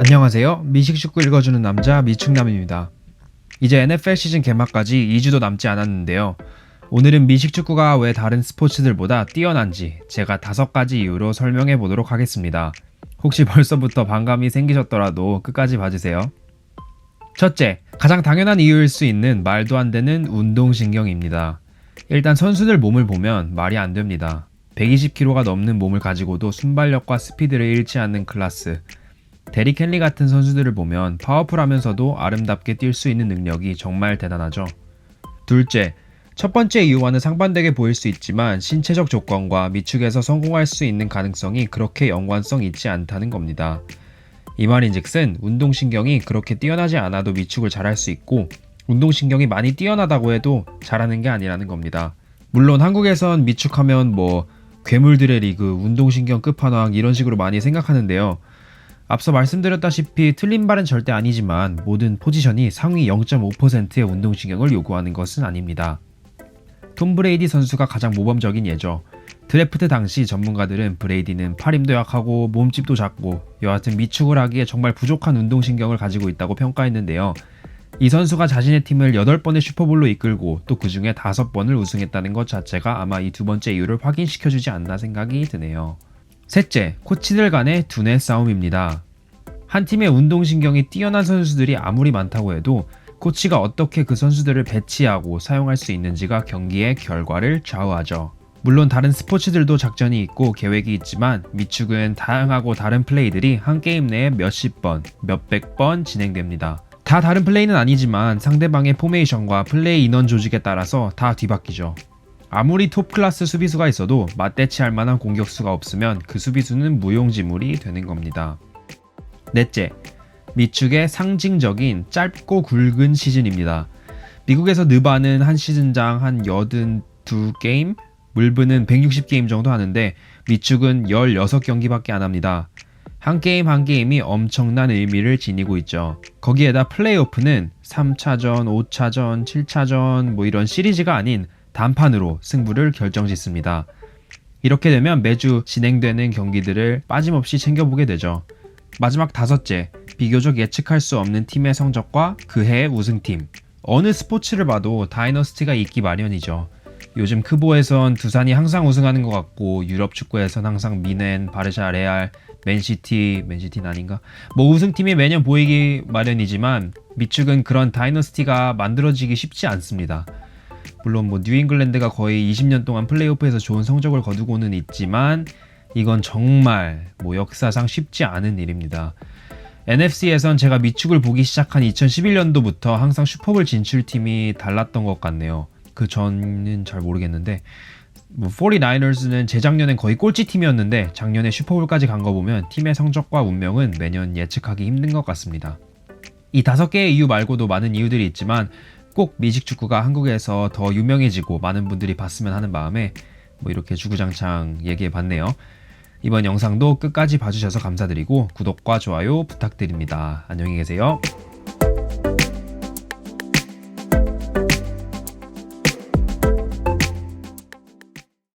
안녕하세요. 미식축구 읽어주는 남자 미축남입니다. 이제 NFL 시즌 개막까지 2주도 남지 않았는데요. 오늘은 미식축구가 왜 다른 스포츠들보다 뛰어난지 제가 다섯 가지 이유로 설명해 보도록 하겠습니다. 혹시 벌써부터 반감이 생기셨더라도 끝까지 봐주세요. 첫째, 가장 당연한 이유일 수 있는 말도 안 되는 운동신경입니다. 일단 선수들 몸을 보면 말이 안 됩니다. 120kg가 넘는 몸을 가지고도 순발력과 스피드를 잃지 않는 클라스. 데리 켈리 같은 선수들을 보면 파워풀하면서도 아름답게 뛸 수 있는 능력이 정말 대단하죠. 둘째, 첫 번째 이유와는 상반되게 보일 수 있지만 신체적 조건과 미축에서 성공할 수 있는 가능성이 그렇게 연관성 있지 않다는 겁니다. 이 말인즉슨 운동신경이 그렇게 뛰어나지 않아도 미축을 잘할 수 있고 운동신경이 많이 뛰어나다고 해도 잘하는 게 아니라는 겁니다. 물론 한국에선 미축하면 뭐 괴물들의 리그, 운동신경 끝판왕 이런 식으로 많이 생각하는데요. 앞서 말씀드렸다시피 틀린 말은 절대 아니지만 모든 포지션이 상위 0.5%의 운동신경을 요구하는 것은 아닙니다. 톰 브레이디 선수가 가장 모범적인 예죠. 드래프트 당시 전문가들은 브레이디는 팔 힘도 약하고 몸집도 작고 여하튼 미축을 하기에 정말 부족한 운동신경을 가지고 있다고 평가했는데요. 이 선수가 자신의 팀을 8번의 슈퍼볼로 이끌고 또 그 중에 5번을 우승했다는 것 자체가 아마 이 두 번째 이유를 확인시켜주지 않나 생각이 드네요. 셋째, 코치들 간의 두뇌 싸움입니다. 한 팀의 운동신경이 뛰어난 선수들이 아무리 많다고 해도 코치가 어떻게 그 선수들을 배치하고 사용할 수 있는지가 경기의 결과를 좌우하죠. 물론 다른 스포츠들도 작전이 있고 계획이 있지만 미축은 다양하고 다른 플레이들이 한 게임 내에 몇십 번, 몇백 번 진행됩니다. 다 다른 플레이는 아니지만 상대방의 포메이션과 플레이 인원 조직에 따라서 다 뒤바뀌죠. 아무리 톱 클래스 수비수가 있어도 맞대치할 만한 공격수가 없으면 그 수비수는 무용지물이 되는 겁니다. 넷째, 미축의 상징적인 짧고 굵은 시즌입니다. 미국에서 느바는 한 시즌당 한 82게임, 물브는 160게임 정도 하는데 미축은 16경기밖에 안 합니다. 한 게임 한 게임이 엄청난 의미를 지니고 있죠. 거기에다 플레이오프는 3차전, 5차전, 7차전 뭐 이런 시리즈가 아닌 단판으로 승부를 결정짓습니다. 이렇게 되면 매주 진행되는 경기들을 빠짐없이 챙겨보게 되죠. 마지막 다섯째, 비교적 예측할 수 없는 팀의 성적과 그 해의 우승팀. 어느 스포츠를 봐도 다이너스티가 있기 마련이죠. 요즘 크보에선 두산이 항상 우승하는 것 같고 유럽 축구에선 항상 미넨, 바르샤, 레알, 맨시티, 맨시티는 아닌가? 뭐 우승팀이 매년 보이기 마련이지만 미축은 그런 다이너스티가 만들어지기 쉽지 않습니다. 물론 뭐 뉴잉글랜드가 거의 20년 동안 플레이오프에서 좋은 성적을 거두고는 있지만 이건 정말 뭐 역사상 쉽지 않은 일입니다. NFC에선 제가 미축을 보기 시작한 2011년도부터 항상 슈퍼볼 진출팀이 달랐던 것 같네요. 그 전은 잘 모르겠는데 뭐 49ers는 재작년엔 거의 꼴찌 팀이었는데 작년에 슈퍼볼까지 간 거 보면 팀의 성적과 운명은 매년 예측하기 힘든 것 같습니다. 이 다섯 개의 이유 말고도 많은 이유들이 있지만 꼭 미식 축구가 한국에서 더 유명해지고 많은 분들이 봤으면 하는 마음에 뭐 이렇게 주구장창 얘기해 봤네요. 이번 영상도 끝까지 봐주셔서 감사드리고 구독과 좋아요 부탁드립니다. 안녕히 계세요.